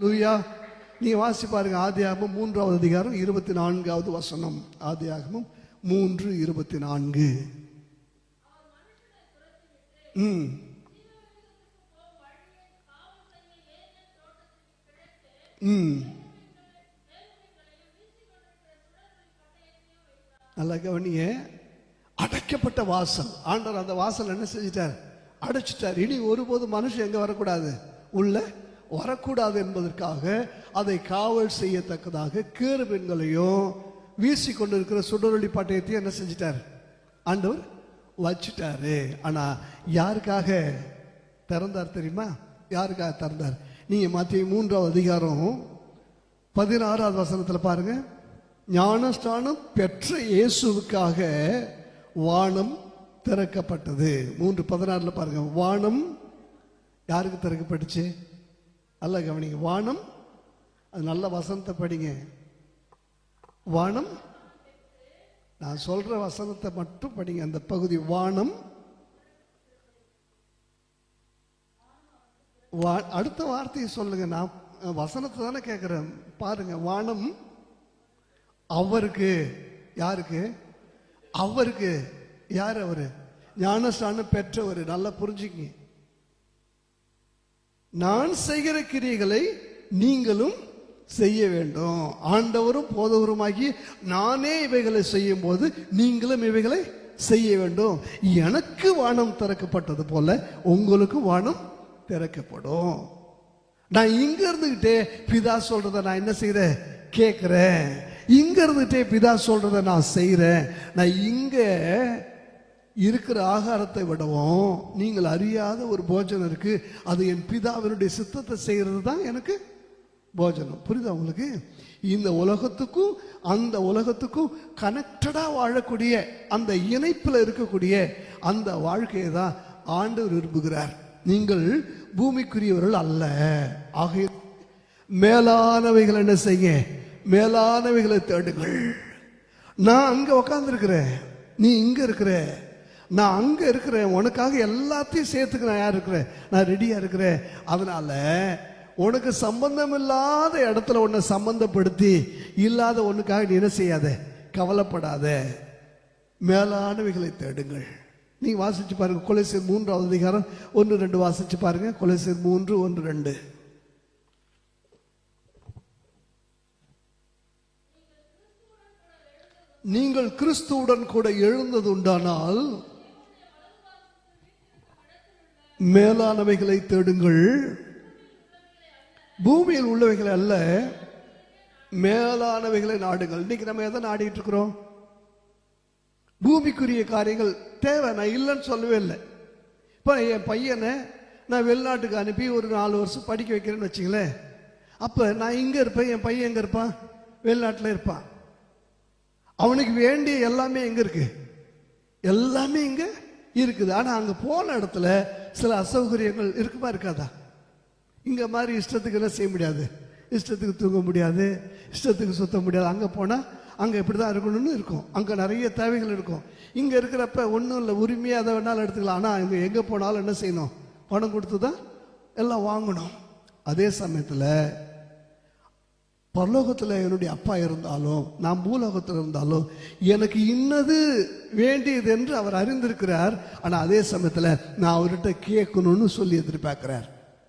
லூயா. நீ வாசி பாருங்க ஆதியாகமும் மூன்றாவது அதிகாரம் இருபத்தி நான்காவது வசனம். ஆதியாகமம் மூன்று இருபத்தி நான்கு ம். ம். நல்லா கவனிய அடைக்கப்பட்ட வாசல். ஆண்டவர் அந்த வாசல் என்ன செஞ்சிட்டார்? அடைச்சிட்டார். இனி ஒருபோதும் மனுஷன் எங்க வரக்கூடாது? உள்ள வரக்கூடாது என்பதற்காக அதை காவல் செய்யத்தக்கதாக கேறு பெண்களையும் வீசி கொண்டிருக்கிற சுடரொளி பட்டயத்தையும் என்ன செஞ்சிட்டார்? ஆண்டவர் வச்சிட்டாரு. ஆனா யாருக்காக திறந்தார் தெரியுமா? யாருக்காக திறந்தார்? நீங்க மத்திய மூன்றாவது அதிகாரம் பதினாறாவது வசனத்தில் பாருங்க. ஞானஸ்தானம் பெற்ற இயேசுவுக்காக வானம் திறக்கப்பட்டது. மூன்று பதினாறுல பாருங்க. வானம் யாருக்கு திறக்கப்பட்டுச்சு? நல்லா கவனிங்க வானம் அது நல்ல வசனத்தை படிங்க. வானம் நான் சொல்ற வசனத்தை மட்டும் படிங்க. அந்த பகுதி வானம் வா- அடுத்த வார்த்தையை சொல்லுங்க. நான் வசனத்தை தானே கேட்கிறேன் பாருங்க வானம் அவருக்கு யாருக்கு? அவருக்கு. யார் அவரு? ஞானஸ்தானம் பெற்றவர். நல்லா புரிஞ்சுங்க நான் செய்கிற கிரியைகளை நீங்களும் செய்ய வேண்டும். ஆண்டவரும் போதவருமாகி நானே இவைகளை செய்யும் போது நீங்களும் இவைகளை செய்ய வேண்டும். எனக்கு வானம் திறக்கப்பட்டது போல உங்களுக்கும் வானம் திறக்கப்படும். நான் இங்க இருந்துகிட்டே பிதா சொல்றத நான் என்ன செய்யறேன் கேட்கிறேன் இங்க இருந்துகிட்டே பிதா சொல்றத நான் செய்யறேன் நான் இங்க இருக்கிற ஆகாரத்தை விடவும் நீங்கள் அறியாத ஒரு போஜனம் இருக்கு. அது என் பிதாவினுடைய சித்தத்தை செய்கிறது தான் எனக்கு போஜனம். புரியுதா உங்களுக்கு? இந்த உலகத்துக்கும் அந்த உலகத்துக்கும் கனெக்டடாக வாழக்கூடிய அந்த இணைப்பில் இருக்கக்கூடிய அந்த வாழ்க்கையை தான் ஆண்டவர் விரும்புகிறார். நீங்கள் பூமிக்குரியவர்கள் அல்ல. ஆகிய மேலானவைகள் என்ன செய்ய மேலானவைகளை தேடுங்கள். நான் அங்கே உக்காந்துருக்கிறேன். நீ இங்கே இருக்கிற. நான் அங்க இருக்கிறேன் உனக்காக எல்லாத்தையும் சேர்த்துக்க நான் யார் இருக்கிறேன்? நான் ரெடியா இருக்கிறேன். அதனால உனக்கு சம்பந்தம் இல்லாத இடத்துல உன்னை சம்பந்தப்படுத்தி இல்லாத ஒண்ணுக்காக நீ என்ன செய்யாத? கவலைப்படாத. மேலானவைகளை தேடுங்கள். நீங்கள் வாசிச்சு பாருங்க கொலைசீர் மூன்றாவது அதிகாரம் ஒன்று ரெண்டு வாசிச்சு பாருங்க கொலைசீர் மூன்று ஒன்று ரெண்டு. நீங்கள் கிறிஸ்துவுடன் கூட எழுந்தது உண்டானால் மேலானவைகளை தேடுங்கள். பூமியில் உள்ளவைகளை அல்ல மேலானவைகளை நாடுங்கள். இன்னைக்கு நம்ம எதை நாடிட்டு இருக்கிறோம்? பூமிக்குரிய காரியங்கள் தேவை நான் இல்லைன்னு சொல்லவே இல்லை. இப்போ என் பையனை நான் வெளிநாட்டுக்கு அனுப்பி ஒரு நாலு வருஷம் படிக்க வைக்கிறேன்னு வச்சுங்களேன். அப்போ நான் இங்கே இருப்பேன் என் பையன் எங்கே இருப்பான்? வெளிநாட்டில் இருப்பான். அவனுக்கு வேண்டிய எல்லாமே எங்கே இருக்கு? எல்லாமே இங்கே இருக்குது. ஆனால் அங்கே போன இடத்துல சில அசௌகரியங்கள் இருக்குமா இருக்காதா? இங்கே மாதிரி இஷ்டத்துக்கு என்ன செய்ய முடியாது. இஷ்டத்துக்கு தூங்க முடியாது. இஷ்டத்துக்கு சுத்த முடியாது. அங்கே போனால் அங்கே இப்படி தான் இருக்கணும்னு இருக்கும். அங்கே நிறைய தேவைகள் இருக்கும். இங்கே இருக்கிறப்ப ஒன்றும் இல்லை உரிமையாக அதை வேணாலும் எடுத்துக்கலாம். ஆனால் இங்கே எங்கே போனாலும் என்ன செய்யணும்? பணம் கொடுத்து தான் எல்லாம் வாங்கணும். அதே சமயத்தில் பரலோகத்தில் என்னுடைய அப்பா இருந்தாலும் நான் பூலோகத்தில் இருந்தாலும் எனக்கு இன்னது வேண்டியது என்று அவர் அறிந்திருக்கிறார். ஆனால் அதே சமயத்தில் நான் அவர்கிட்ட கேட்கணும்னு சொல்லி எதிர்பார்க்கிறார்.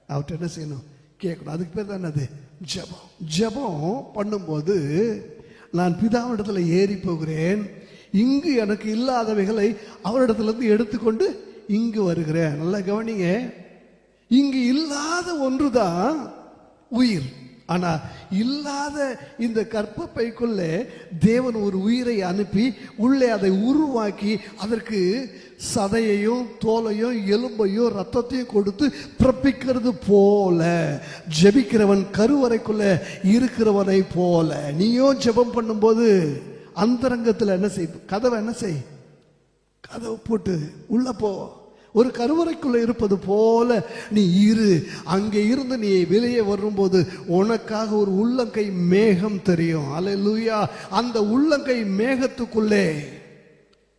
அவர்கிட்ட என்ன செய்யணும்? கேட்கணும். அதுக்கு பேர் தான் என்னது? ஜெபம். ஜெபம் பண்ணும்போது நான் பிதாவிடத்தில் ஏறி போகிறேன். இங்கு எனக்கு இல்லாதவைகளை அவரிடத்துலேருந்து எடுத்துக்கொண்டு இங்கு வருகிறேன். நல்லா கவனிங்க. இங்கு இல்லாத ஒன்று தான் உயிர். ஆனால் இல்லாத இந்த கற்பப்பைக்குள்ளே தேவன் ஒரு உயிரை அனுப்பி உள்ளே அதை உருவாக்கி அதற்கு சதையையும் தோலையும் எலும்பையும் ரத்தத்தையும் கொடுத்து பிறப்பிக்கிறது போல. ஜெபிக்கிறவன் கருவறைக்குள்ள இருக்கிறவனை போல. நீயும் ஜெபம் பண்ணும்போது அந்தரங்கத்தில் என்ன செய்? கதவை என்ன செய்? கதவை போட்டு உள்ள போ. ஒரு கருவறைக்குள்ளே இருப்பது போல நீ இரு. அங்கே இருந்து நீ வெளியே வரும்போது உனக்காக ஒரு உள்ளங்கை மேகம் தெரியும். அல்லேலூயா அந்த உள்ளங்கை மேகத்துக்குள்ளே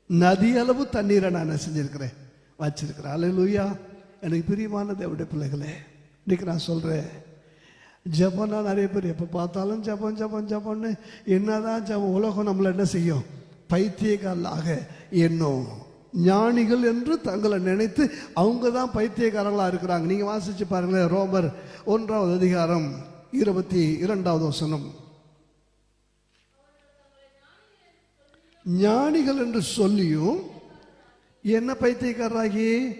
நதி அளவு தண்ணீரை நான் என்ன செஞ்சிருக்கிறேன் வச்சிருக்கிறேன். அல்லேலூயா எனக்கு பிரியமான தேவடைய பிள்ளைகளே இன்னைக்கு நான் சொல்கிறேன் ஜப்பான்னா நிறைய பேர் எப்போ பார்த்தாலும் ஜப்பான் ஜப்பான் ஜப்பான்னு என்னதான் ஜபம் உலகம் நம்மளை என்ன செய்யும்? பைத்தியக்காரலாக என்னும் ஞானிகள் என்று தங்களை நினைத்து அவங்க தான் பைத்தியக்காரங்களாக இருக்கிறாங்க. நீங்கள் வாசித்து பாருங்களேன் ரோமர் ஒன்றாவது அதிகாரம் இருபத்தி இரண்டாவது வசனம். ஞானிகள் என்று சொல்லியும் என்ன பைத்தியக்காரராகி?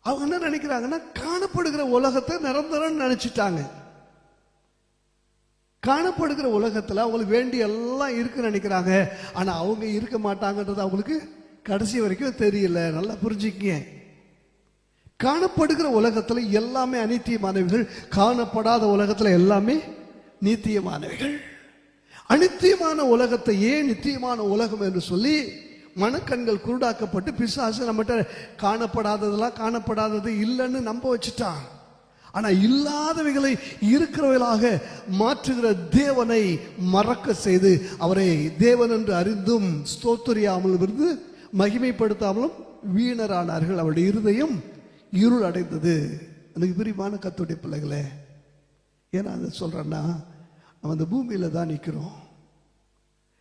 அவங்க என்ன நினைக்கிறாங்கன்னா காணப்படுகிற உலகத்தை நிரந்தரம் நினைச்சிட்டாங்க. காணப்படுகிற உலகத்தில் அவங்களுக்கு வேண்டிய எல்லாம் இருக்குன்னு நினைக்கிறாங்க. ஆனால் அவங்க இருக்க மாட்டாங்கன்றது அவங்களுக்கு கடைசி வரைக்கும் தெரியல. நல்லா புரிஞ்சுக்கிங்க. காணப்படுகிற உலகத்தில் எல்லாமே அனித்தியமானவைகள். காணப்படாத உலகத்தில் எல்லாமே நித்தியமானவைகள். அனித்தியமான உலகத்தை ஏன் நித்தியமான உலகம் என்று சொல்லி மனக்கண்கள் குருடாக்கப்பட்டு பிசாசு நம்மகிட்ட காணப்படாததெல்லாம் காணப்படாதது இல்லைன்னு நம்ப வச்சுட்டான். ஆனால் இல்லாதவைகளை இருக்கிறவைகளாக மாற்றுகிற தேவனை மறக்க செய்து அவரை தேவன் என்று அறிந்தும் ஸ்தோத்தரியாமல் இருந்து மகிமைப்படுத்தாமலும் வீணரானார்கள். அவருடைய இருதயம் இருள் அடைந்தது எனக்கு விரிவான கத்துடைய பிள்ளைகளே ஏன்னா அதை சொல்கிறேன்னா நம்ம இந்த பூமியில் தான் நிற்கிறோம்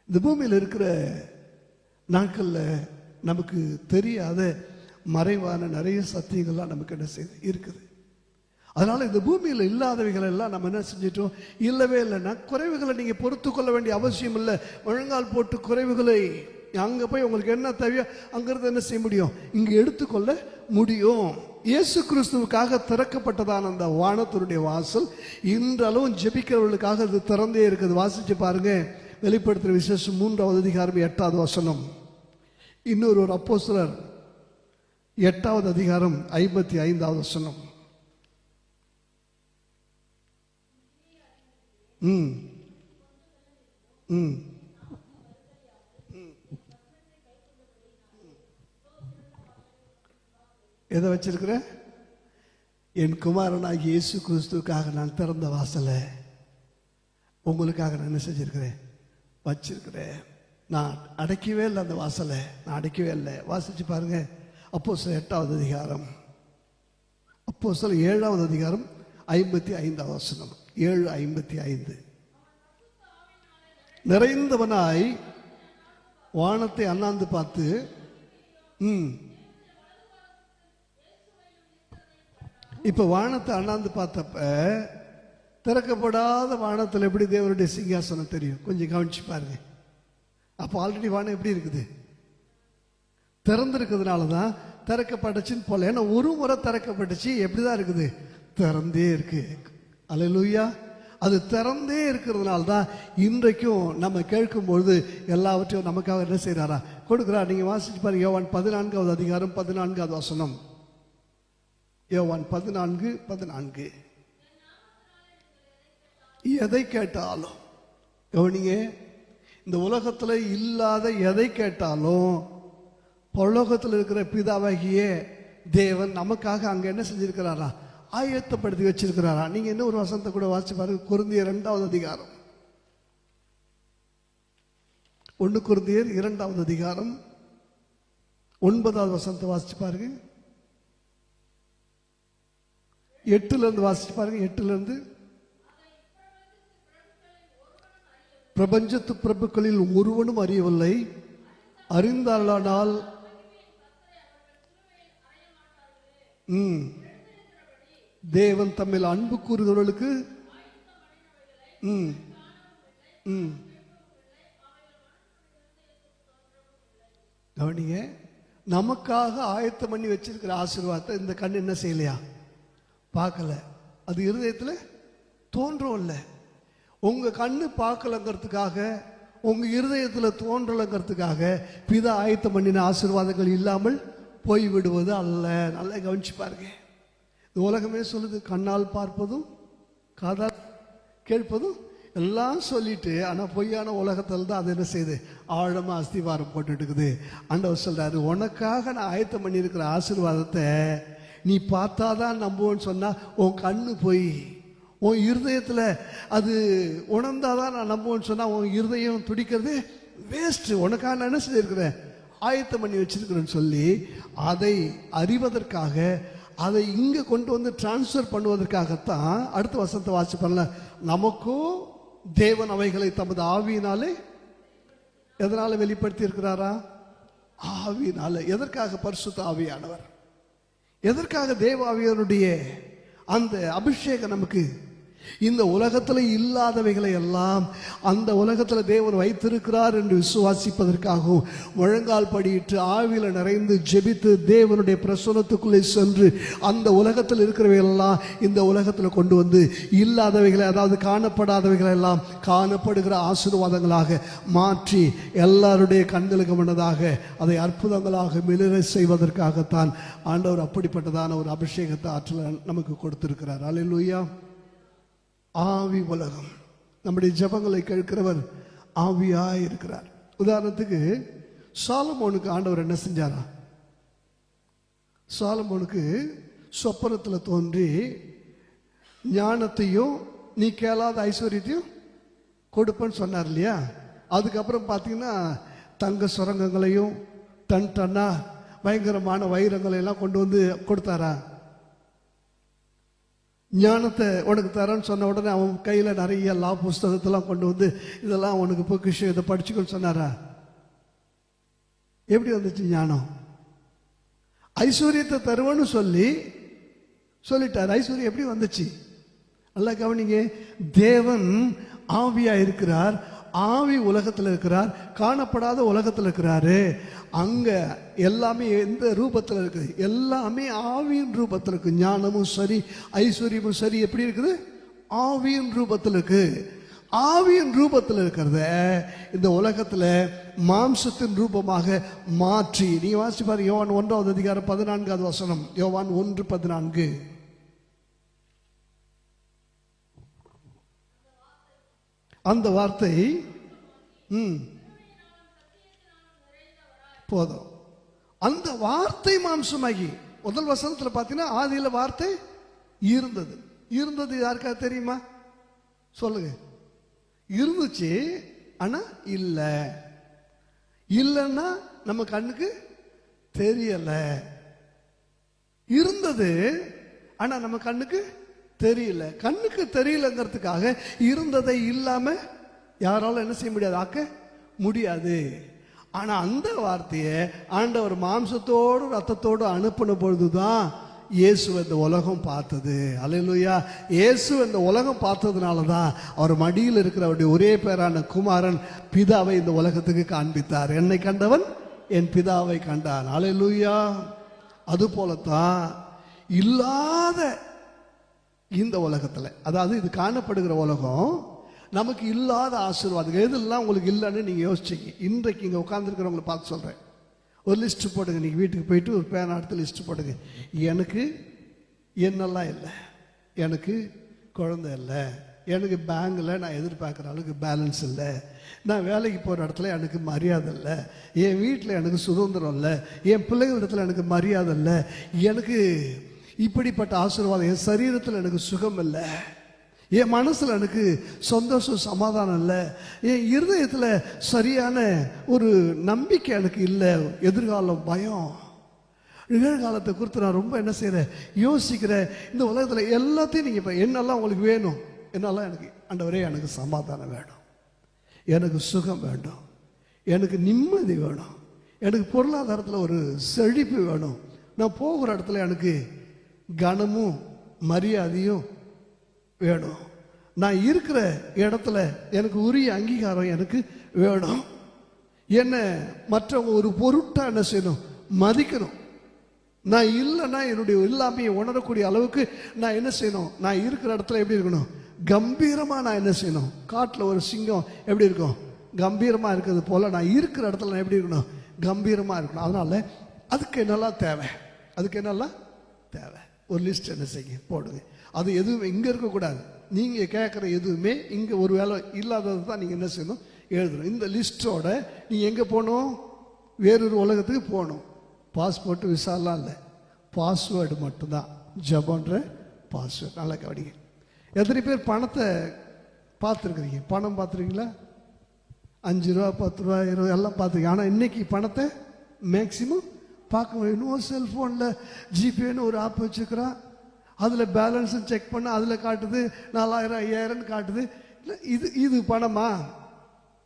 இந்த பூமியில் இருக்கிற நாட்களில் நமக்கு தெரியாத மறைவான நிறைய சத்தியங்கள்லாம் நமக்கு என்ன செய்யுது இருக்குது? அதனால் இந்த பூமியில் இல்லாதவைகள் எல்லாம் நம்ம என்ன செஞ்சிட்டோம்? இல்லவே இல்லைன்னா குறைவுகளை நீங்கள் பொறுத்து கொள்ள வேண்டிய அவசியம் இல்லை. முழங்கால் போட்டு குறைவுகளை அங்கே போய் உங்களுக்கு என்ன தேவையோ அங்கிருந்து என்ன செய்ய முடியும்? இங்கே எடுத்துக்கொள்ள முடியும். இயேசு கிறிஸ்துவுக்காக திறக்கப்பட்டதான அந்த வானத்தினுடைய வாசல் இன்றளவும் ஜெபிக்கிறவர்களுக்காக அது திறந்தே இருக்குது. வாசித்து பாருங்க. வெளிப்படுத்துகிற விசேஷம் மூன்றாவது அதிகாரம் எட்டாவது வசனம். இன்னொரு ஒரு அப்போஸ்தலர். எட்டாவது அதிகாரம் ஐம்பத்தி ஐந்தாவது வசனம். ம். ம். எதை வச்சிருக்கிற? என் குமாரனாகிய இயேசு கிறிஸ்துக்காக நான் திறந்த வாசலை உங்களுக்காக நான் என்ன செஞ்சிருக்கிறேன்? வச்சிருக்கிறேன். நான் அடைக்கவே இல்லை அந்த வாசலை. நான் அடைக்கவே இல்லை. வாசிச்சு பாருங்க. அப்போ சில எட்டாவது அதிகாரம். அப்போ சில ஏழாவது அதிகாரம் ஐம்பத்தி ஐந்தாவது வசனம். ஏழு ஐம்பத்தி ஐந்து. நிறைந்தவனாய் வானத்தை அண்ணாந்து பார்த்து ம். இப்போ வானத்தை அண்ணாந்து பார்த்தப்ப திறக்கப்படாத வானத்தில் எப்படி தேவனுடைய சிங்காசனம் தெரியும்? கொஞ்சம் கவனிச்சு பாருங்க. அப்போ ஆல்ரெடி வானம் எப்படி இருக்குது? திறந்துருக்கிறதுனால தான் திறக்கப்பட்டுச்சுன்னு போல. ஏன்னா ஒரு முறை திறக்கப்பட்டுச்சு எப்படி தான் இருக்குது? திறந்தே இருக்கு. அலையலூயா அது திறந்தே இருக்கிறதுனால தான் இன்றைக்கும் நம்ம கேட்கும்பொழுது எல்லாவற்றையும் நமக்காக என்ன செய்கிறாரா கொடுக்குறா. நீங்கள் வாசிச்சு பாருங்க. யோவான் பதினான்காவது அதிகாரம் பதினான்காவது வசனம். யோவான் பதினான்கு பதினான்கு. எதை கேட்டாலும் கவனிங்க இந்த உலகத்தில் இல்லாத எதை கேட்டாலும் பரலோகத்தில் இருக்கிற பிதாவாகிய தேவன் நமக்காக அங்கே என்ன செஞ்சிருக்கிறாரா? ஆயத்தப்படுத்தி வச்சிருக்கிறாரா? நீங்க என்ன ஒரு வசனத்தை கூட வாசிச்சு பாருங்க. குருந்திய இரண்டாவது அதிகாரம். ஒன்று குருந்தியர் இரண்டாவது அதிகாரம். ஒன்பதாவது வசனத்தை வாசிச்சு பாருங்க. எட்டுல இருந்து வாசிச்சு பாருங்க. எட்டுல இருந்து பிரபஞ்சத்து பிரபுக்களில் ஒருவனும் அறியவில்லை. அறிந்தாளானால் ம். தேவன் தம்மில் அன்பு கூறுகிறவர்களுக்கு ம் ம். கவனிங்க நமக்காக ஆயத்தம் பண்ணி வச்சிருக்கிற ஆசீர்வாதத்தை இந்த கண் என்ன செய்யலையா? பார்க்கல. அது இருதயத்தில் தோன்றும் இல்லை. உங்க கண்ணு பார்க்கலங்கிறதுக்காக உங்க இருதயத்தில் தோன்றலங்கிறதுக்காக பிதா ஆயத்தம் பண்ணின ஆசீர்வாதங்கள் இல்லாமல் போய் விடுவது அல்ல. நல்லா கவனிச்சு பாருங்க. இந்த உலகமே சொல்லுது கண்ணால் பார்ப்பதும் காதால் கேட்பதும் எல்லாம் சொல்லிட்டு ஆனால் பொய்யான உலகத்தில் தான் அது என்ன செய்யுது? ஆழமாக அஸ்திவாரம் போட்டுட்டு இருக்குது. ஆண்டவர் சொல்றாரு உனக்காக நான் ஆயத்தம் பண்ணியிருக்கிற ஆசீர்வாதத்தை நீ பார்த்தாதான் நம்புவேன்னு சொன்னால் உன் கண்ணு போய் உன் இருதயத்தில் அது உணர்ந்தாதான் நான் நம்புவேன்னு சொன்னால் உன் இருதயம் துடிக்கிறது வேஸ்ட்டு உனக்காக நான் என்ன செஞ்சுருக்குறேன்? ஆயத்தம் பண்ணி வச்சிருக்கிறேன்னு சொல்லி அதை அறிவதற்காக அதை இங்க கொண்டு வந்து டிரான்ஸ்ஃபர் பண்ணுவதற்காகத்தான் அடுத்த வசனத்தை வாசி பண்ணல நமக்கும் தேவன் அவைகளை தமது ஆவியினாலே எதனால வெளிப்படுத்தி இருக்கிறாரா ஆவியினால. எதற்காக பரிசுத்த ஆவியானவர்? எதற்காக தேவாவியனுடைய அந்த அபிஷேகம் நமக்கு இந்த உலகத்தில் இல்லாதவைகளை எல்லாம் அந்த உலகத்தில் தேவன் வைத்திருக்கிறார் என்று விசுவாசிப்பதற்காகவும் முழங்கால் படியிட்டு ஆவியில் நிறைந்து ஜெபித்து தேவனுடைய பிரசனத்துக்குள்ளே சென்று அந்த உலகத்தில் இருக்கிறவைகளெல்லாம் இந்த உலகத்தில் கொண்டு வந்து இல்லாதவைகளை அதாவது காணப்படாதவைகளை எல்லாம் காணப்படுகிற ஆசீர்வாதங்களாக மாற்றி எல்லாருடைய கண்களுக்கு முன்னதாக அதை அற்புதங்களாக மிளிர செய்வதற்காகத்தான் ஆண்டவர் அப்படிப்பட்டதான ஒரு அபிஷேகத்தை ஆற்றல நமக்கு கொடுத்திருக்கிறார். அல்லேலூயா ஆவி உலகம். நம்முடைய ஜெபங்களை கேட்கிறவர் ஆவியாக இருக்கிறார். உதாரணத்துக்கு சாலமோனுக்கு ஆண்டவர் என்ன செஞ்சாரா? சாலமோனுக்கு சொப்பனத்தில் தோன்றி ஞானத்தையும் நீ கேளாத ஐஸ்வர்யத்தையும் கொடுப்பேன்னு சொன்னார் இல்லையா? அதுக்கப்புறம் பார்த்தீங்கன்னா தங்க சுரங்கங்களையும் டன் டன்னா பயங்கரமான வைரங்களையெல்லாம் கொண்டு வந்து கொடுத்தாரா? ஞானத்தை உனக்கு தரேன்னு சொன்ன உடனே அவன் கையில் நிறைய லா புஸ்தகத்தெல்லாம் கொண்டு வந்து இதெல்லாம் உனக்கு பொக்கிஷம் இதை படிச்சுக்கன்னு சொன்னாரா? எப்படி வந்துச்சு ஞானம்? ஐஸ்வர்யத்தை தருவேன்னு சொல்லி சொல்லிட்டார். ஐஸ்வர்யம் எப்படி வந்துச்சு? நல்லா கவனிங்க. தேவன் ஆவியா இருக்கிறார் ஆவி உலகத்தில் இருக்கிறார் காணப்படாத உலகத்தில் இருக்கிறாரு. அங்கே எல்லாமே எந்த ரூபத்தில் இருக்குது? எல்லாமே ஆவியின் ரூபத்தில் இருக்குது ஞானமும் சரி ஐஸ்வர்யமும் சரி எப்படி இருக்குது? ஆவியின் ரூபத்தில் இருக்குது ஆவியின் ரூபத்தில் இருக்கிறத இந்த உலகத்தில் மாம்சத்தின் ரூபமாக மாற்றி நீ வாசிப்பார் யோவான் ஒன்றாவது அதிகாரம் பதினான்காவது வசனம். யோவான் ஒன்று பதினான்கு. அந்த வார்த்தை ம் போதும். அந்த வார்த்தை மாம்சமாகி முதல் வசனத்தில் பார்த்தீங்கன்னா ஆதியில் வார்த்தை இருந்தது. இருந்தது யாருக்கா தெரியுமா? சொல்லுங்க. இருந்துச்சு ஆனால் இல்லை. இல்லைன்னா நம்ம கண்ணுக்கு தெரியலை. இருந்தது ஆனால் நம்ம கண்ணுக்கு தெரியல. கண்ணுக்கு தெரியலங்கிறதுக்காக இருந்ததை இல்லாம யாராலும் என்ன செய்ய முடியாது? ஆக்க முடியாது. ஆனா அந்த வார்த்தையை ஆண்டவர் மாம்சத்தோடு ரத்தத்தோடு அனுப்பின பொழுதுதான் இயேசு இந்த உலகம் பார்த்தது. அல்லேலூயா. இயேசு இந்த உலகம் பார்த்ததுனால தான் அவர் மடியில் இருக்கிற அவருடைய ஒரே பேரான குமாரன் பிதாவை இந்த உலகத்துக்கு காண்பித்தார். என்னை கண்டவன் என் பிதாவை கண்டான். அல்லேலூயா. அது போலத்தான் இல்லாத இந்த உலகத்தில். அதாவது இது காணப்படுகிற உலகம் நமக்கு இல்லாத ஆசீர்வாதம் எதெல்லாம் உங்களுக்கு இல்லைன்னு நீங்கள் யோசிச்சீங்க. இன்றைக்கு இங்கே உட்காந்துருக்கிறவங்களை பார்த்து சொல்கிறேன் ஒரு லிஸ்ட்டு போடுங்க. நீங்கள் வீட்டுக்கு போயிட்டு ஒரு பேனா எடுத்து லிஸ்ட்டு போடுங்க. எனக்கு என்னெல்லாம் இல்லை? எனக்கு குழந்தை இல்லை. எனக்கு பேங்கில் நான் எதிர்பார்க்குற அளவுக்கு பேலன்ஸ் இல்லை. நான் வேலைக்கு போகிற இடத்துல எனக்கு மரியாதை இல்லை. என் வீட்டில் எனக்கு சுதந்திரம் இல்லை. என் பிள்ளைகள் இடத்துல எனக்கு மரியாதை இல்லை. எனக்கு இப்படிப்பட்ட ஆசீர்வாதம் என் சரீரத்தில் எனக்கு சுகம் இல்லை. என் மனசில் எனக்கு சந்தோஷம் சமாதானம் இல்லை. என் இருதயத்தில் சரியான ஒரு நம்பிக்கை எனக்கு இல்லை. எதிர்காலம் பயம். நிகழ்காலத்தை குறித்து நான் ரொம்ப என்ன செய்கிறேன் யோசிக்கிறேன். இந்த உலகத்தில் எல்லாத்தையும் நீங்கள் இப்போ என்னெல்லாம் உங்களுக்கு வேணும்? என்னெல்லாம் எனக்கு ஆண்டவரே எனக்கு சமாதானம் வேணும். எனக்கு சுகம் வேண்டும். எனக்கு நிம்மதி வேணும். எனக்கு பொருளாதாரத்தில் ஒரு செழிப்பு வேணும். நான் போகிற இடத்துல எனக்கு கனமும் மரியாதையும் வேணும். நான் இருக்கிற இடத்துல எனக்கு உரிய அங்கீகாரம் எனக்கு வேணும். என்ன மற்றவங்க ஒரு பொருட்டாக என்ன செய்யணும்? மதிக்கணும். நான் இல்லைன்னா என்னுடைய இல்லாமையை உணரக்கூடிய அளவுக்கு நான் என்ன செய்யணும்? நான் இருக்கிற இடத்துல எப்படி இருக்கணும்? கம்பீரமாக நான் என்ன செய்யணும்? காட்டில் ஒரு சிங்கம் எப்படி இருக்கும்? கம்பீரமாக இருக்கிறது போல் நான் இருக்கிற இடத்துல நான் எப்படி இருக்கணும்? கம்பீரமாக இருக்கணும். அதனால் அதுக்கு என்னெல்லாம் தேவை? அதுக்கு என்னெல்லாம் தேவை? ஒரு லிஸ்ட் என்ன செய்யுங்க? போடுங்க. அது எதுவும் இங்கே இருக்கக்கூடாது. நீங்கள் கேட்குற எதுவுமே இங்கே ஒரு வேலை இல்லாதது தான் நீங்கள் என்ன செய்யணும்? எழுதணும். இந்த லிஸ்ட்டோட நீங்கள் எங்கே போகணும்? வேறொரு உலகத்துக்கு போகணும். பாஸ்போர்ட்டு விசாலாம் இல்லை. பாஸ்வேர்டு மட்டும்தான். ஜபன்ற பாஸ்வேர்டு நல்லா கவனிங்க. எத்தனை பேர் பணத்தை பார்த்துருக்குறீங்க? பணம் பார்த்துருக்கீங்களா? அஞ்சு ரூபா பத்து ரூபா இருபது எல்லாம் பார்த்துருக்கீங்க. ஆனால் இன்னைக்கு பணத்தை மேக்சிமம் பார்க்க இன்னும் செல்ஃபோனில் ஜிபேன்னு ஒரு ஆப் வச்சுக்கிறான் அதில் பேலன்ஸும் செக் பண்ண அதில் காட்டுது நாலாயிரம் ஐயாயிரம்னு காட்டுது. இல்லை இது இது பணமா?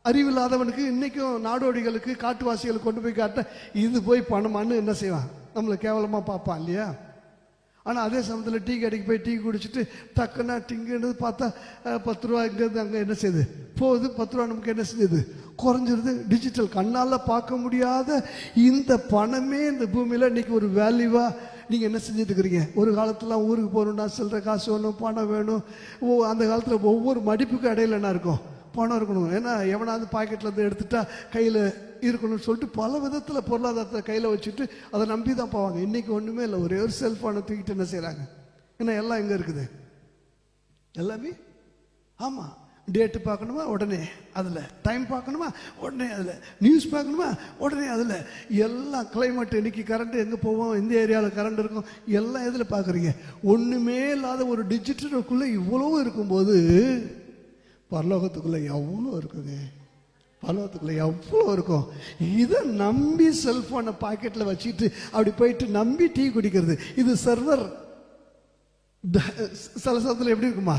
அறிவில்லாதவனுக்கு இன்னைக்கும் நாடோடிகளுக்கு காட்டுவாசிகளுக்கு கொண்டு போய் காட்ட இது போய் பணமான்னு என்ன செய்வான்? நம்மளை கேவலமாக பார்ப்பான் இல்லையா? ஆனால் அதே சமயத்தில் டீ கடைக்கு போய் டீ குடிச்சிட்டு டக்குன்னா டிங்குன்னு பார்த்தா பத்து ரூபா இங்கேருந்து அங்கே என்ன செய்யுது? போகுது பத்து ரூபா நமக்கு என்ன செஞ்சுது குறைஞ்சிருது. டிஜிட்டல் கண்ணால் பார்க்க முடியாத இந்த பணமே இந்த பூமியில் இன்றைக்கி ஒரு வேல்யூவாக நீங்கள் என்ன செஞ்சுட்டு இருக்கிறீங்க? ஒரு காலத்துலாம் ஊருக்கு போகணும்னா சில்லற காசு வேணும் பணம் வேணும். ஓ அந்த காலத்தில் ஒவ்வொரு மடிப்புக்கும் இடையில என்ன இருக்கும். பணம் இருக்கணும். ஏன்னா எவனாவது பாக்கெட்ல இருந்து எடுத்துட்டா கையில் இருக்கணும்னு சொல்லிட்டு பல விதத்தில் பொருளாதாரத்தை கையில் வச்சுட்டு அதை நம்பி தான் போவாங்க. இன்றைக்கி ஒன்றுமே இல்லை. ஒரே ஒரு செல்ஃபோனை தூக்கிட்டு என்ன செய்கிறாங்க ஏன்னா எல்லாம் எங்கே இருக்குது. எல்லாமே? ஆமாம் டேட்டு பார்க்கணுமா? உடனே அதில். டைம் பார்க்கணுமா? உடனே அதில். நியூஸ் பார்க்கணுமா? உடனே அதில். எல்லாம் கிளைமேட் இன்னைக்கு கரண்ட் எங்கே போவோம்? இந்த ஏரியாவில் கரண்ட் இருக்கும். எல்லாம் எதில் பார்க்குறீங்க? ஒன்றுமே இல்லாத ஒரு டிஜிட்டலுக்குள்ளே இவ்வளவு இருக்கும்போது பரலோகத்துக்குள்ளே எவ்வளோ இருக்குங்க? பலவத்துக்குள்ள எவ்வளோ இருக்கும்? இதை நம்பி செல்ஃபோனை பாக்கெட்டில் வச்சுட்டு அப்படி போயிட்டு நம்பி டீ குடிக்கிறது. இது சர்வர் சில சமயத்தில் எப்படி இருக்குமா?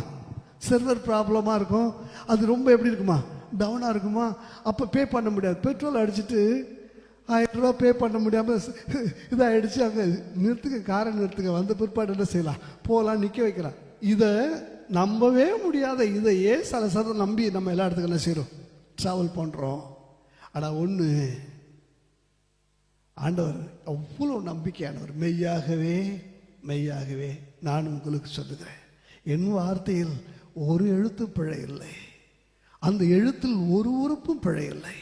சர்வர் ப்ராப்ளமாக இருக்கும். அது ரொம்ப எப்படி இருக்குமா? டவுனாக இருக்குமா? அப்போ பே பண்ண முடியாது. பெட்ரோல் அடிச்சிட்டு ஆயிரம் ரூபா பே பண்ண முடியாமல் இதாகிடுச்சு அங்கே நிறுத்துக்க காரை நிறுத்துக்க வந்த பிற்பாடு என்ன செய்யலாம்? போகலாம் நிற்க வைக்கலாம். இதை நம்பவே முடியாத இதையே சில சதம் நம்பி நம்ம எல்லா இடத்துக்கு என்ன செய்கிறோம் ட்ராவல் பண்ணுறோம் ஆனால் ஒன்று ஆண்டவர் அவ்வளோ நம்பிக்கையானவர். மெய்யாகவே மெய்யாகவே நான் உங்களுக்கு சொல்லுகிறேன். என் வார்த்தையில் ஒரு எழுத்து பிழை இல்லை. அந்த எழுத்தில் ஒரு உறுப்பும் பிழை இல்லை.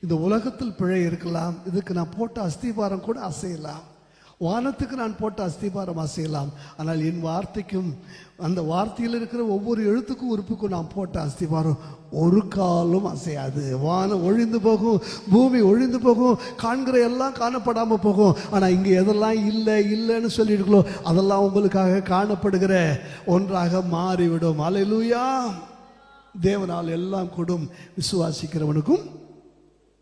இந்த உலகத்தில் பிழை இருக்கலாம். இதுக்கு நான் போட்ட அஸ்திபாரம் கூட அசையலாம். வானத்துக்கு நான் போட்ட அஸ்திபாரம் அசையலாம். ஆனால் என் வார்த்தைக்கும் அந்த வார்த்தையில் இருக்கிற ஒவ்வொரு எழுத்துக்கும் உறுப்புக்கும் நான் போட்ட அஸ்திபாரம் ஒரு காலும் அசையாது. வானம் ஒழிந்து போகும் பூமி ஒழிந்து போகும் காண்கிற எல்லாம் காணப்படாமல் போகும். ஆனால் இங்கே எதெல்லாம் இல்லை இல்லைன்னு சொல்லியிருக்கலோ அதெல்லாம் உங்களுக்காக காணப்படுகிற ஒன்றாக மாறிவிடும். அலையிலூயா. தேவனால் எல்லாம் கொடும் விசுவாசிக்கிறவனுக்கும்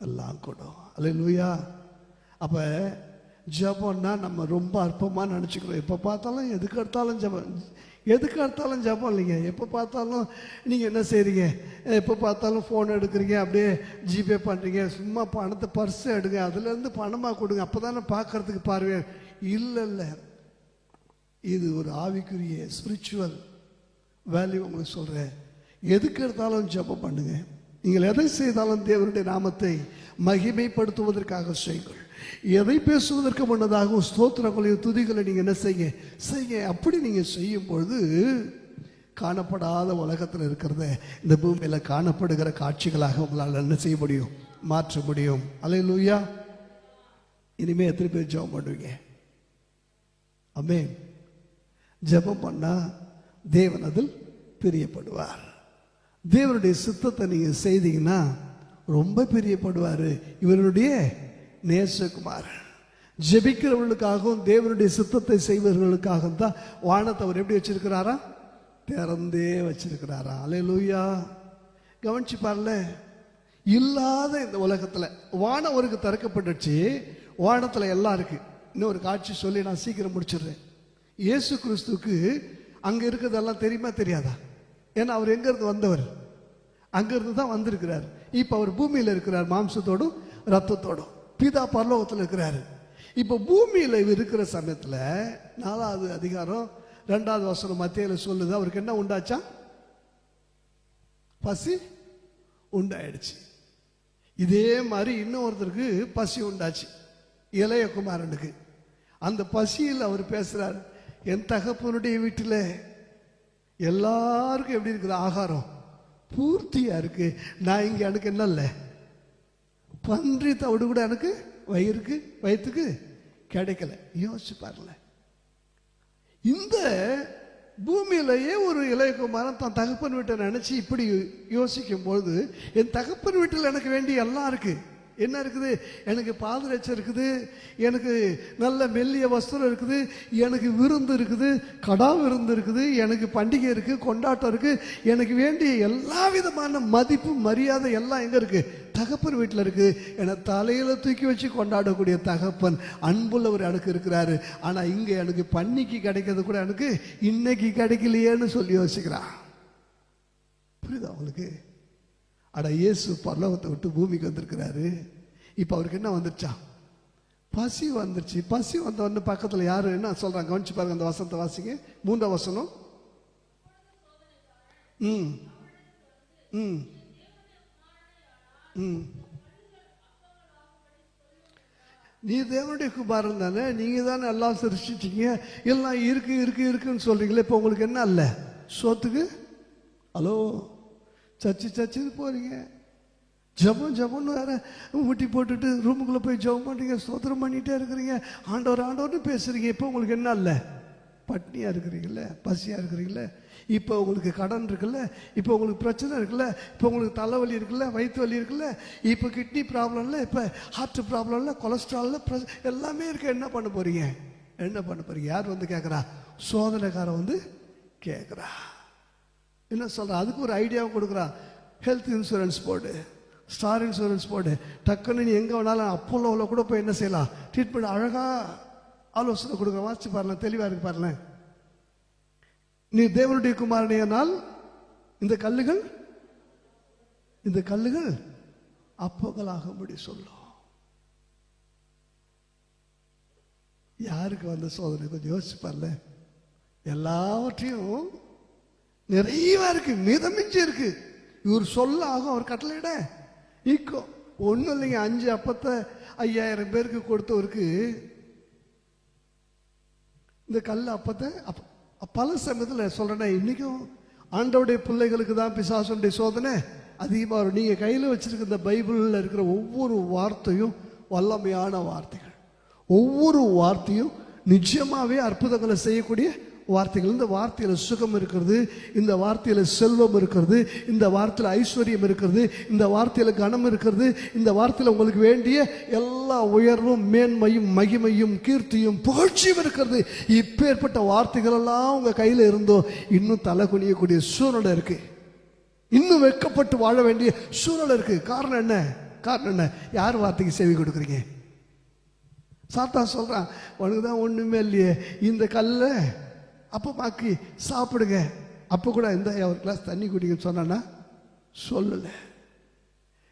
எல்லாம் கொடும். அலையிலூயா. அப்போ ஜபம்னா நம்ம ரொம்ப அற்பமாக நினச்சிக்கிறோம். எப்போ பார்த்தாலும் எதுக்கு எடுத்தாலும் ஜெபம். எதுக்கு எடுத்தாலும் ஜெபம் இல்லைங்க. எப்போ பார்த்தாலும் நீங்கள் என்ன செய்கிறீங்க எப்போ பார்த்தாலும் ஃபோன் எடுக்கிறீங்க அப்படியே ஜிபே பண்ணுறீங்க சும்மா பணத்தை பர்ஸு எடுங்க. அதுலேருந்து பணமாக கொடுங்க. அப்போ தானே பார்க்கறதுக்கு பார்வை இல்லை இல்லை. இது ஒரு ஆவிக்குரிய ஸ்பிரிச்சுவல் வேல்யூ உங்களுக்கு சொல்கிறேன் எதுக்கு எடுத்தாலும் ஜெபம் பண்ணுங்கள் நீங்கள் எதை செய்தாலும் தேவனுடைய நாமத்தை மகிமைப்படுத்துவதற்காக செய்யுங்கள். எதை பேசுவதற்கு முன்னதாக ஸ்தோத்திரங்களையும் துதிகளை நீங்கள் என்ன செய்யுங்க? செய்யுங்க. அப்படி நீங்கள் செய்யும் பொழுது காணப்படாத உலகத்தில் இருக்கிறத இந்த பூமியில் காணப்படுகிற காட்சிகளாக உங்களால் என்ன செய்ய முடியும்? மாற்ற முடியும். அலையிலூயா இனிமேல் எத்தனை பேர் ஜெபம் பண்ணுவீங்க? அமே ஜெபம் பண்ணா தேவன் அதில் பிரியப்படுவார். தேவனுடைய சித்தத்தை நீங்க செய்தீங்கன்னா ரொம்ப பிரியப்படுவார். இவருடைய நேசகுமார் ஜெபிக்கிறவர்களுக்காகவும் தேவனுடைய சித்தத்தை செய்வர்களுக்காகவும் தான் வானத்தை அவர் எப்படி வச்சிருக்கிறாரா? திறந்தே வச்சிருக்கிறாரா. அலையலூயா கவனிச்சு பாருல இல்லாத இந்த உலகத்தில் வானம் அவருக்கு திறக்கப்பட்டுச்சு வானத்தில் எல்லாம் இருக்கு. இன்னும் ஒரு காட்சி சொல்லி நான் சீக்கிரம் முடிச்சிடுறேன். இயேசு கிறிஸ்துவுக்கு அங்கே இருக்கிறதெல்லாம் தெரியுமா தெரியாதா? ஏன்னா அவர் எங்கேருந்து வந்தவர்? அங்கேருந்து தான் வந்திருக்கிறார். இப்போ அவர் பூமியில் இருக்கிறார் மாம்சத்தோடும் ரத்தத்தோடும். பிதா பரலோகத்தில் இருக்கிறாரு. இப்போ பூமியில் இவர் இருக்கிற சமயத்தில் நாலாவது அதிகாரம் ரெண்டாவது வசனம் மத்தியில் சொல்லுது. அவருக்கு என்ன உண்டாச்சா? பசி உண்டாயிடுச்சு. இதே மாதிரி இன்னொருத்தருக்கு பசி உண்டாச்சு. இளைய குமாரனுக்கு. அந்த பசியில் அவர் பேசுகிறார் என் தகப்பனுடைய வீட்டில் எல்லாருக்கும் எப்படி இருக்குது? ஆகாரம் பூர்த்தியாக இருக்குது நான் இங்கே எனக்கு என்ன இல்லை பன்றி தவிடு கூட எனக்கு வயிறுக்கு வயிற்றுக்கு கிடைக்கல. யோசிச்சு பாருல இந்த பூமியிலேயே ஒரு இளையகுமாரன் தன் தகப்பன் வீட்டை நினைச்சு இப்படி யோசிக்கும் பொழுது என் தகப்பன் வீட்டில் எனக்கு வேண்டிய எல்லாம் இருக்கு. என்ன இருக்குது? எனக்கு பாதரட்சம் இருக்குது எனக்கு நல்ல மெல்லிய வஸ்திரம் இருக்குது எனக்கு விருந்து இருக்குது கடா விருந்து இருக்குது எனக்கு பண்டிகை இருக்குது கொண்டாட்டம் இருக்குது எனக்கு வேண்டிய எல்லா விதமான மதிப்பு மரியாதை எல்லாம் எங்கே இருக்குது தகப்பன் வீட்டில் இருக்கு. என தலையில தூக்கி வச்சு கொண்டாடக்கூடிய தகப்பன் அன்புள்ளவர் எனக்கு இருக்கிறாரு. ஆனா இங்க எனக்கு பன்னிக்கு கிடைக்கிறது கூட எனக்கு இன்னைக்கு கிடைக்கலையேன்னு சொல்லி யோசிக்கிறான். புரியுதா அவளுக்கு அட இயேசு பரலோகத்தை விட்டு பூமிக்கு வந்திருக்கிறாரு. இப்போ அவருக்கு என்ன வந்துருச்சா? பசி வந்துருச்சு. பசி வந்த பக்கத்தில் யாரு? என்ன சொல்றாங்க? கவனிச்சு பாருங்க அந்த வசனத்தை வாசிங்க. மூன்றாம் வசனம். ம். ம். நீ தேவனுடைய குமாரன் தானே? நீங்க தானே எல்லாம் சிருஷ்டிச்சிங்க எல்லாம் இருக்கு இருக்கு இருக்குன்னு சொல்றீங்களே இப்போ உங்களுக்கு என்ன இல்ல சோத்துக்கு? ஹலோ? சச்சு சச்சுன்னு போறீங்க. ஜபம் ஜபம்னு வேற ஊட்டி போட்டுட்டு ரூமுக்குள்ள போய் ஜபம் பண்ணுறீங்க சோத்திரம் பண்ணிட்டே இருக்கிறீங்க. ஆண்டவர் ஆண்டவர்னு பேசுறீங்க இப்போ உங்களுக்கு என்ன இல்லை பட்னியாக இருக்கிறீங்கள பசியாக இருக்கிறீங்கள இப்போ உங்களுக்கு கடன் இருக்குல்ல இப்போ உங்களுக்கு பிரச்சனை இருக்குல்ல இப்போ உங்களுக்கு தலைவலி இருக்குல்ல வயிற்று வலி இருக்குல்ல இப்போ கிட்னி ப்ராப்ளம்ல இப்போ ஹார்ட் ப்ராப்ளம்ல கொலஸ்ட்ரால்ல எல்லாமே இருக்கு. என்ன பண்ண போறீங்க? என்ன பண்ண போறீங்க? யார் வந்து கேட்குறா? சோதனைக்காரன் வந்து கேட்குறா. என்ன சொல்கிறா அதுக்கு ஒரு ஐடியாவும் கொடுக்குறா. ஹெல்த் இன்சூரன்ஸ் போடு. ஸ்டார் இன்சூரன்ஸ் போடு. டக்குன்னு நீ எங்கே வேணாலும் அப்போலோவில் கூட போய் என்ன செய்யலாம்? ட்ரீட்மெண்ட் அழகாக ஆலோசனை கொடுக்குறேன் வாசிச்சு பாருங்க தெளிவாக இருக்கு பாருங்களேன். நீ தேவனுடைய குமாரனையானால் இந்த கல்லுகள் இந்த கல்லுகள் அப்பங்களாகும்படி சொல்லும். யாருக்கு வந்த சோதனை? கொஞ்சம் யோசிச்சு பாருல எல்லாவற்றையும் நிறைவா இருக்கு மிதமிஞ்சி இருக்கு. இவர் சொல்ல ஆகும் அவர் கட்டளையிட. ஈக்கோ ஒன்றும் இல்லைங்க அஞ்சு அப்பத்தை ஐயாயிரம் பேருக்கு கொடுத்தவருக்கு இந்த கல் அப்பத்தை அப்ப- பல சமயத்தில் சொல்றேன் இன்னைக்கும் ஆண்டவுடைய பிள்ளைகளுக்கு தான் பிசாசுடைய சோதனை அதிகமாக வரும். நீங்கள் கையில் வச்சிருக்க இந்த பைபிளில் இருக்கிற ஒவ்வொரு வார்த்தையும் வல்லமையான வார்த்தைகள். ஒவ்வொரு வார்த்தையும் நிச்சயமாகவே அற்புதங்களை செய்யக்கூடிய வார்த்தைகள் இந்த வார்த்தையில் சுகம் இருக்கிறது இந்த வார்த்தையில் செல்வம் இருக்கிறது இந்த வார்த்தையில் ஐஸ்வர்யம் இருக்கிறது இந்த வார்த்தையில் கனம் இருக்கிறது இந்த வார்த்தையில் உங்களுக்கு வேண்டிய எல்லா உயர்வும் மேன்மையும் மகிமையும் கீர்த்தியும் புகழ்ச்சியும் இருக்கிறது. இப்பேற்பட்ட வார்த்தைகள் எல்லாம் உங்கள் கையில் இருந்தோ இன்னும் தலை குனியக்கூடிய சூழ்நிலை இருக்கு. இன்னும் வெட்கப்பட்டு வாழ வேண்டிய சூழ்நிலை இருக்கு. காரணம் என்ன? காரணம் என்ன? யார் வார்த்தைக்கு செவி கொடுக்குறீங்க? சாத்தா சொல்கிறான் உனக்கு தான் ஒன்றுமே இல்லையே. இந்த கல்லை அப்பமாக்கி சாப்பிடுங்க. அப்போ கூட இந்த ஒரு கிளாஸ் தண்ணி குடிங்கன்னு சொன்னானா சொல்லலை.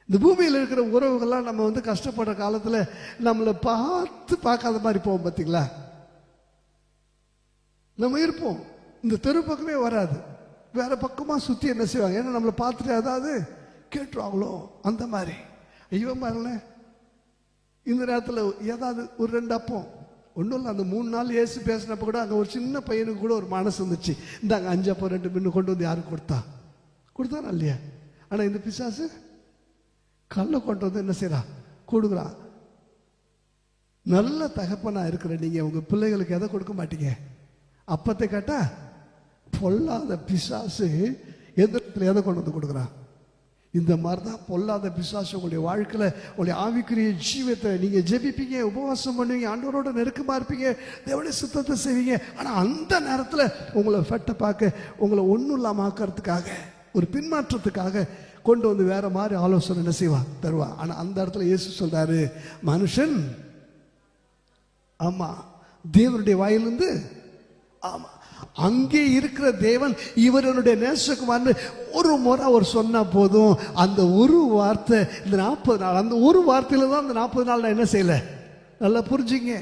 இந்த பூமியில் இருக்கிற உறவுகள்லாம் நம்ம வந்து கஷ்டப்படுற காலத்தில் நம்மளை பார்த்து பார்க்காத மாதிரி போவோம் பார்த்தீங்களா நம்ம இருப்போம். இந்த தெரு பக்கமே வராது. வேற பக்கமாக சுற்றி என்ன செய்வாங்க? ஏன்னா நம்மளை பார்த்துட்டு அதாவது கேட்டுருவாங்களோ? அந்த மாதிரி. ஐயோ பாருங்களேன் இந்த நேரத்தில் ஏதாவது ஒரு ரெண்டு அப்பம். ஒன்றும் இல்லை அந்த மூணு நாள் ஏசு பேசினப்ப கூட அங்கே ஒரு சின்ன பையனுக்கு கூட ஒரு மனசு இருந்துச்சு. இந்தாங்க அஞ்சு அப்பம் ரெண்டு மின்னு கொண்டு வந்து யாருக்கு கொடுத்தா? கொடுத்தானா இல்லையா? ஆனால் இந்த பிசாசு கல்லை கொண்டு வந்து என்ன செய்றான் கொடுக்குறான் நல்ல தகப்பனாக இருக்கிற நீங்கள் உங்கள் பிள்ளைகளுக்கு எதை கொடுக்க மாட்டீங்க? அப்பத்தை கேட்டால் பொல்லாத பிசாசு எதிர்த்துல எதை கொண்டு வந்து கொடுக்குறான் இந்த மாதிரி தான் பொல்லாத பிசாசு உங்களுடைய வாழ்க்கையில் உங்களுடைய ஆவிக்குரிய ஜீவத்தை நீங்கள் ஜெபிப்பீங்க உபவாசம் பண்ணுவீங்க ஆண்டவரோட நெருக்கமாக இருப்பீங்க தேவனுடைய சுத்தத்தை செய்வீங்க. ஆனால் அந்த நேரத்தில் உங்களை ஃபெட்டை பார்க்க உங்களை ஒன்றும் இல்லாமல் ஆக்கிறதுக்காக ஒரு பின்மாற்றத்துக்காக கொண்டு வந்து வேற மாதிரி ஆலோசனை என்ன செய்வா? தருவா. ஆனால் அந்த இடத்துல இயேசு சொல்கிறாரு மனுஷன் ஆமாம் தேவனுடைய வாயிலிருந்து ஆமாம் அங்கே இருக்கிற தேவன் இவர் நேசகுமார்னு. ஒரு முறை அவர் சொன்னால் போதும் அந்த ஒரு வார்த்தை இந்த நாற்பது நாள் அந்த ஒரு வார்த்தையில் தான் அந்த நாற்பது நாள் நான் என்ன செய்யல? நல்லா புரிஞ்சுங்க.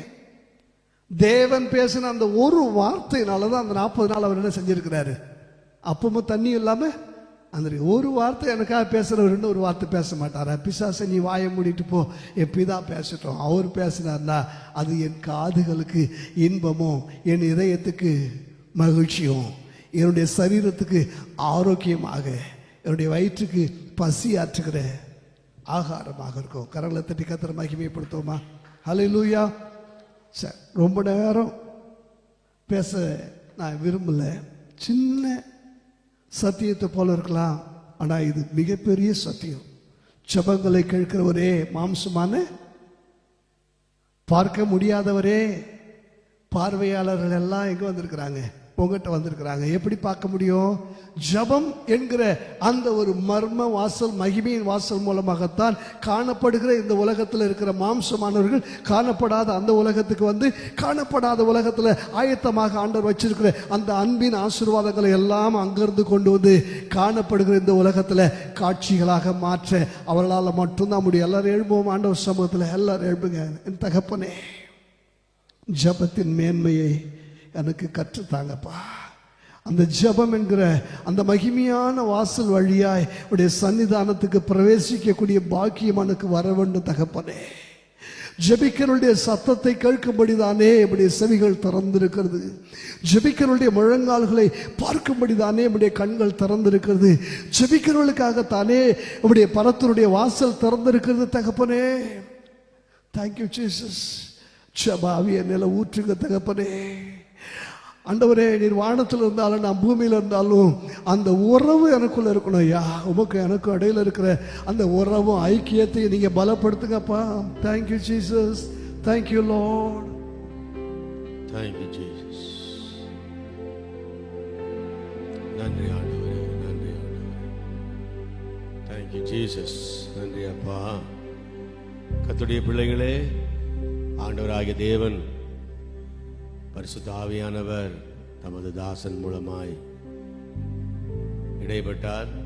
தேவன் பேசின அந்த ஒரு வார்த்தையினால தான் அந்த நாற்பது நாள் அவர் என்ன செஞ்சிருக்கிறாரு? அப்பமும் தண்ணி இல்லாமல் அந்த ஒரு வார்த்தை எனக்காக பேசுறவர் ஒரு வார்த்தை பேச மாட்டாரா? பிசாசை நீ வாயை மூடிட்டு போ. எப்படி தான் பேசட்டும். அவர் பேசினார்னா அது என் காதுகளுக்கு இன்பமும் என் இதயத்துக்கு மகிழ்ச்சியும். என்னுடைய சரீரத்துக்கு ஆரோக்கியமாக என்னுடைய வயிற்றுக்கு பசி ஆற்றுகிற ஆகாரமாக இருக்கும். கரங்களை தட்டி கத்திர மகிமைப்படுத்துவோமா? ஹலோ லூயா சரி ரொம்ப நேரம் பேச நான் விரும்பலை. சின்ன சத்தியத்தை போல இருக்கலாம். ஆனால் இது மிகப்பெரிய சத்தியம். ஜபங்களை கேட்கிறவரே மாம்சமான பார்க்க முடியாதவரே பார்வையாளர்கள் எல்லாம் எங்கே வந்திருக்கிறாங்க? உங்ககிட்ட வந்திருக்கிறாங்க. எப்படி பார்க்க முடியும்? ஜபம் என்கிற அந்த ஒரு மர்ம வாசல் மகிமையின் வாசல் மூலமாகத்தான் காணப்படுகிற இந்த உலகத்தில் இருக்கிற மாம்சமானவர்கள் காணப்படாத அந்த உலகத்துக்கு வந்து காணப்படாத உலகத்தில் ஆயத்தமாக ஆண்டவர் வச்சிருக்கிற அந்த அன்பின் ஆசீர்வாதங்களை எல்லாம் அங்கிருந்து கொண்டு வந்து காணப்படுகிற இந்த உலகத்தில் காட்சிகளாக மாற்ற அவர்களால் மட்டும்தான் முடியும். எல்லாரும் எழுப்புவோம் ஆண்டவர் சமூகத்தில் எல்லாரும் எழுப்புங்க என் தகப்பனே ஜபத்தின் மேன்மையை எனக்கு கற்றுத்தாங்கப்பா. அந்த ஜெபம் என்கிற அந்த மகிமையான வாசல் வழியாய் உடைய சன்னிதானத்துக்கு பிரவேசிக்கக்கூடிய பாக்கியம் எனக்கு வர வேண்டும் தகப்பனே. ஜபிக்கனுடைய சத்தத்தை கேட்கும்படிதானே இப்படி செவிகள் திறந்திருக்கிறது. ஜபிக்கனுடைய முழங்கால்களை பார்க்கும்படிதானே நம்முடைய கண்கள் திறந்திருக்கிறது. தானே நம்முடைய பரத்தினுடைய வாசல் திறந்திருக்கிறது தகப்பனே. தேங்க்யூ ஜீசஸ் ஜபாவிய நில ஊற்றுங்க தகப்பனே. ஆண்டவரே நீர் வானத்தில் இருந்தாலும் நான் பூமியில் இருந்தாலும் அந்த உறவு எனக்குள்ள இருக்கணும் ஐயா. உமக்கு எனக்கும் இடையில இருக்கிற அந்த உறவும் ஐக்கியத்தையும் நீங்க பலப்படுத்துங்கப்பா. Thank you Jesus thank you Lord thank you Jesus நன்றி ஆண்டவரே நன்றி ஆண்டவரே. Thank you, நன்றி அப்பா. கத்துடைய பிள்ளைகளே ஆண்டவராகிய தேவன் பரிசுத்தாவியானவர் தமது தாசன் மூலமாய் இடைப்பட்டார்.